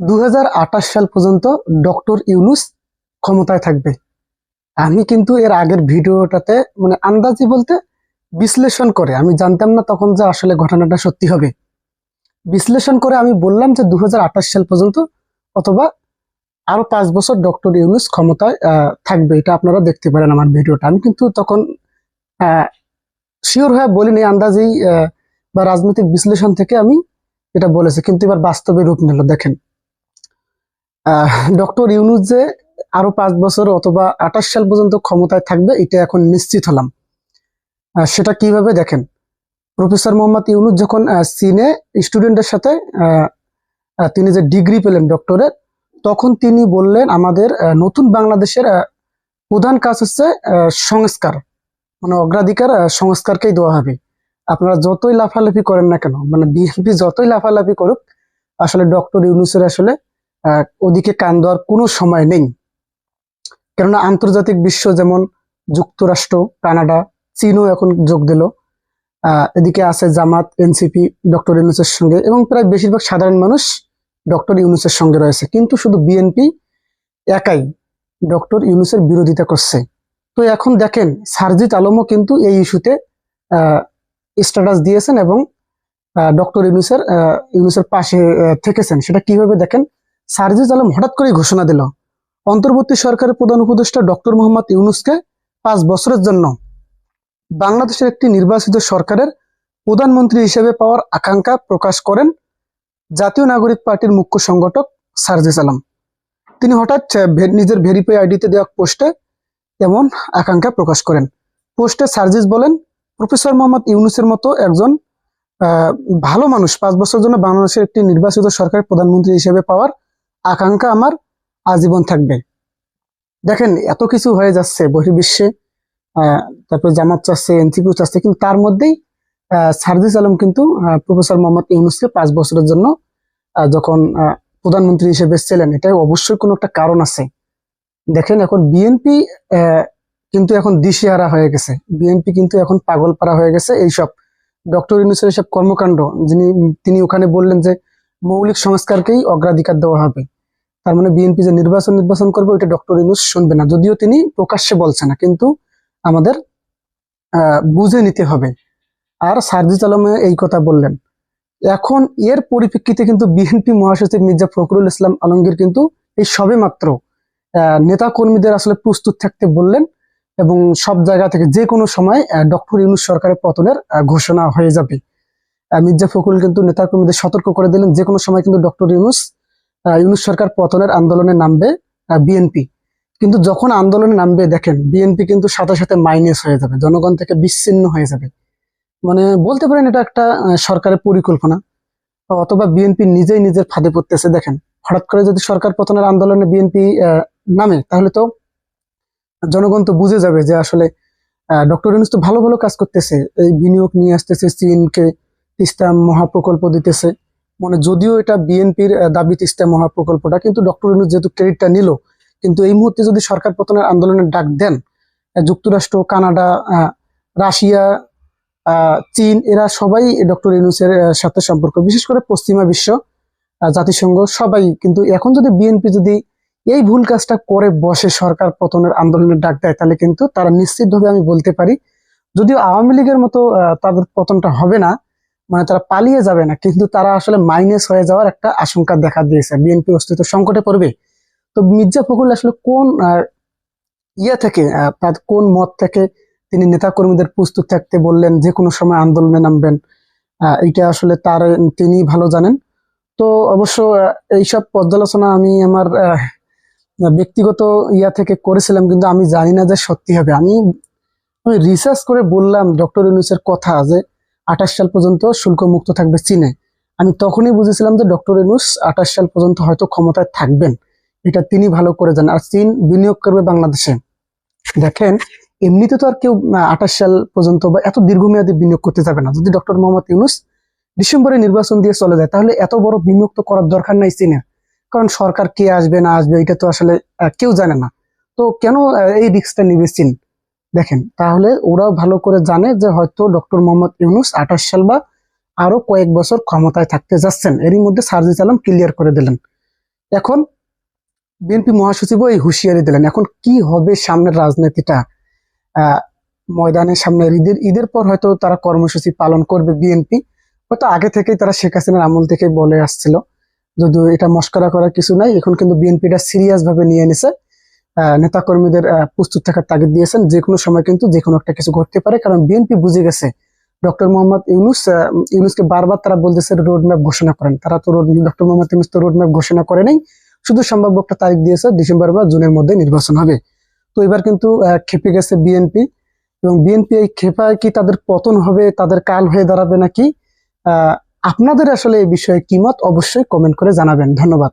দু হাজার আঠাশ সাল পর্যন্ত ডক্টর ইউনুস ক্ষমতায় থাকবে। আমি কিন্তু এর আগের ভিডিওটাতে মানে আন্দাজি বলতে বিশ্লেষণ করে, আমি জানতাম না তখন যে আসলে ঘটনাটা সত্যি হবে। বিশ্লেষণ করে আমি বললাম যে দু হাজার আঠাশ সাল পর্যন্ত অথবা আরও পাঁচ বছর ডক্টর ইউনুস ক্ষমতায় থাকবে, এটা আপনারা দেখতে পারেন আমার ভিডিওটা। আমি কিন্তু তখন শিওর হয়ে বলিনি, আন্দাজেই বা রাজনৈতিক বিশ্লেষণ থেকে আমি এটা বলেছি, কিন্তু এবার বাস্তবে রূপ নিল, দেখেন। ডক্টর ইউনুস যে আরও পাঁচ বছর অথবা আঠাশ সাল পর্যন্ত ক্ষমতায় থাকবে, এটা এখন নিশ্চিত হলাম। সেটা কীভাবে দেখেন? প্রফেসর মোহাম্মদ ইউনুস যখন চীনে স্টুডেন্টের সাথে তিনি যে ডিগ্রি পেলেন ডক্টরের, তখন তিনি বললেন, আমাদের নতুন বাংলাদেশের প্রধান কাজ হচ্ছে সংস্কার। মানে অগ্রাধিকার সংস্কারকেই দেওয়া হবে। আপনারা যতই লাফালাফি করেন না কেন মানে বিএনপি যতই লাফালাফি করুক, আসলে ডক্টর ইউনুসের আসলে ওদিকে কান দেওয়ার কোনো সময় নেই। কেননা আন্তর্জাতিক বিশ্ব যেমন যুক্তরাষ্ট্র, কানাডা, চীনও এখন যোগ দিল। এদিকে আছে জামাত, এনসিপি, ডক্টর ইউনুসের সঙ্গে এবং প্রায় বেশিরভাগ সাধারণ মানুষ ডক্টর ইউনুসের সঙ্গে রয়েছে। কিন্তু শুধু বিএনপি একাই ডক্টর ইউনুসের বিরোধিতা করছে। তো এখন দেখেন সারজিৎ আলমও কিন্তু এই ইস্যুতে স্ট্যাটাস দিয়েছেন এবং ডক্টর ইউনুসের ইউনুসের পাশে থেকেছেন। সেটা কীভাবে দেখেন? সারজিৎ আলম হঠাৎ করে ঘোষণা দিল, অন্তর্বর্তী সরকারের প্রধান উপদেষ্টা ডক্টর মোহাম্মদ ইউনুসকে পাঁচ বছরের জন্য বাংলাদেশের একটি নির্বাচিত সরকারের প্রধানমন্ত্রী হিসেবে পাওয়ার আকাঙ্ক্ষা প্রকাশ করেন জাতীয় নাগরিক পার্টির মুখ্য সংগঠক সারজিস আলম। তিনি হঠাৎ নিজের ভেরিফাই আইডিতে দেওয়া পোস্টে এমন আকাঙ্ক্ষা প্রকাশ করেন। পোস্টে সার্জিস বলেন, প্রফেসর মোহাম্মদ ইউনুসের মতো একজন ভালো মানুষ পাঁচ বছর জন্য বাংলাদেশের একটি নির্বাচিত সরকারের প্রধানমন্ত্রী হিসেবে পাওয়ার আকাঙ্ক্ষা আমার আজীবন থাকবে। দেখেন এত কিছু হয়ে যাচ্ছে বহির্বিশ্বে। তারপরে জামাত চাচ্ছে এনসিপিও চাচ্ছে কিন্তু তার মধ্যেই আহ, সার্জিস আলম কিন্তু প্রফেসর মোহাম্মদ ইউনুসকে পাঁচ বছরের জন্য যখন প্রধানমন্ত্রী হিসেবে ছিলেন এটাই অবশ্যই কোনো একটা কারণ আছে। দেখেন এখন বিএনপি কিন্তু এখন দিশেহারা হয়ে গেছে। বিএনপি কিন্তু এখন পাগলপাড়া হয়ে গেছে এইসব। ডক্টর ইউনুসের এসব কর্মকাণ্ড যিনি তিনি ওখানে বললেন যে মৌলিক সংস্কারকেই অগ্রাধিকার দেওয়া হবে। তার মানে বিএনপি যে নির্বাচন নির্বাচন করবে, ওইটা ডক্টর ইউনুস শুনবে না। যদিও তিনি প্রকাশ্যে বলছে না, কিন্তু আমাদের বুঝে নিতে হবে। আর সার্জিস আলমে এই কথা বললেন। এখন এর পরিপ্রেক্ষিতে কিন্তু বিএনপি মহাসচিব মির্জা ফখরুল ইসলাম আলমগীর কিন্তু এই সবে মাত্র নেতা কর্মীদের আসলে প্রস্তুত থাকতে বললেন এবং সব জায়গা থেকে যে কোনো সময় ডক্টর ইউনুস সরকারের পতনের ঘোষণা হয়ে যাবে। মির্জা ফখরুল কিন্তু নেতা কর্মীদের সতর্ক করে দিলেন, যে কোনো সময় কিন্তু ডক্টর ইউনুস ইউনুস সরকার পতনের আন্দোলনে নামবে বিএনপি। কিন্তু যখন আন্দোলনে নামবে, দেখেন, বিএনপি কিন্তু সাথে সাথে মাইনাস হয়ে যাবে, জনগণ থেকে বিচ্ছিন্ন হয়ে যাবে। মানে বলতে পারেন এটা একটা সরকারের পরিকল্পনা। অথবা বিএনপি নিজেই নিজের ফাঁদে পড়তেছে, দেখেন। হঠাৎ করে যদি সরকার পতনের আন্দোলনে বিএনপি নামে, তাহলে তো জনগণ তো বুঝে যাবে যে আসলে ডক্টর ইউনুস তো ভালো ভালো কাজ করতেছে। এই বিনিয়োগ নিয়ে আসতেছে, চীনকে তিস্তা মহাপ্রকল্প দিতেছে। মানে যদিও এটা বিএনপির দাবি তিস্তা মহাপ্রকল্পটা কিন্তু ডক্টর ইউনুস যেহেতু ক্রেডিটটা নিল, কিন্তু এই মুহূর্তে যদি সরকার পতনের আন্দোলনের ডাক দেন যুক্তরাষ্ট্র, কানাডা রাশিয়া চীন, এরা সবাই ডক্টর ইউনুসের সাথে সম্পর্ক, বিশেষ করে পশ্চিমা বিশ্ব জাতিসংঘ, সবাই। কিন্তু এখন যদি বিএনপি যদি এই ভুল কাজটা করে বসে সরকার পতনের আন্দোলনের ডাক দেয়, তাহলে কিন্তু তারা নিশ্চিতভাবে আমি বলতে পারি, যদিও আওয়ামী লীগের মতো তাদের পতনটা হবে না মানে তারা পালিয়ে যাবে না, কিন্তু তারা আসলে মাইনাস হয়ে যাওয়ার একটা আশঙ্কা দেখা দিয়েছে। বিএনপি অস্তিত্ব সংকটে পড়বে। তো মির্জা ফখরুল আসলে কোন ইয়ে থেকে কোন মত থেকে তিনি নেতাকর্মীদের প্রস্তুত থাকতে বললেন, যে কোনো সময় আন্দোলনে নামবেন এইটা আসলে তার তিনি ভালো জানেন। তো অবশ্য এইসব পর্যালোচনা আমি আমার ব্যক্তিগত ইয়া থেকে করেছিলাম, কিন্তু আমি জানি না যে সত্যি হবে। আমি আমি রিসার্চ করে বললাম ডক্টর ইউনুসের কথা যে আঠাশ সাল পর্যন্ত শুল্ক মুক্ত থাকবে চীনে। আমি তখনই বুঝেছিলাম যে ডক্টর ইউনুস আঠাশ সাল পর্যন্ত হয়তো ক্ষমতায় থাকবেন। এটা তিনি ভালো করে জানেন। আর চীন বিনিয়োগ করবে বাংলাদেশে। দেখেন, এমনিতে তো আর কেউ আঠাশ সাল পর্যন্ত বা এত দীর্ঘমেয়াদী বিনিয়োগ করতে যাবে না। যদি ডক্টর মোহাম্মদ ইউনুস ডিসেম্বরে নির্বাচন দিয়ে চলে যায়, তাহলে এত বড় বিনিয়োগ তো করার দরকার নাই চীনের। কারণ সরকার কে আসবে না আসবে, এটা তো আসলে কেউ জানে না। তো কেন এই রিক্সটা নিবে চীন? দেখেন, তাহলে ওরাও ভালো করে জানে যে হয়তো ডক্টর মোহাম্মদ ইউনুস আঠাশ সাল বা আরও কয়েক বছর ক্ষমতায় থাকতে যাচ্ছেন। এরই মধ্যে সার্জিস আলম ক্লিয়ার করে দিলেন। এখন বিএনপি মহাসচিবও এই হুঁশিয়ারি দিলেন। এখন কি হবে সামনের রাজনীতিটা? ময়দানের সামনে ঈদের ঈদের পর হয়তো তারা কর্মসূচি পালন করবে বিএনপি। হয়তো আগে থেকেই তারা শেখ হাসিনার আমল থেকে বলে আসছিল। যদিও এটা মস্করা করার কিছু নাই, এখন কিন্তু বিএনপিটা সিরিয়াস ভাবে নিয়ে নিছে। নেতা কর্মীদের প্রস্তুত থাকার তাগিদ দিয়েছেন। যে কোনো সময় কিন্তু যে কোনো একটা কিছু ঘটতে পারে। কারণ বিএনপি বুঝে গেছে, ডক্টর মোহাম্মদ ইউনুস ইউনুসকে বারবার তারা বলতেছে রোড ম্যাপ ঘোষণা করেন। তারা তো রোড ডক্টর মোহাম্মদ ইউনুস তো রোড ম্যাপ ঘোষণা করে নাই। শুধু সম্ভাব্য একটা তারিখ দিয়েছে, ডিসেম্বর বা জুনের মধ্যে নির্বাচন হবে। তো এবার কিন্তু খেপে গেছে বিএনপি। এবং বিএনপি এই খেপায় কি তাদের পতন হবে, তাদের কাল হয়ে দাঁড়াবে নাকি? আপনাদের আসলে এই বিষয়ে কি মত? অবশ্যই কমেন্ট করে জানাবেন। ধন্যবাদ।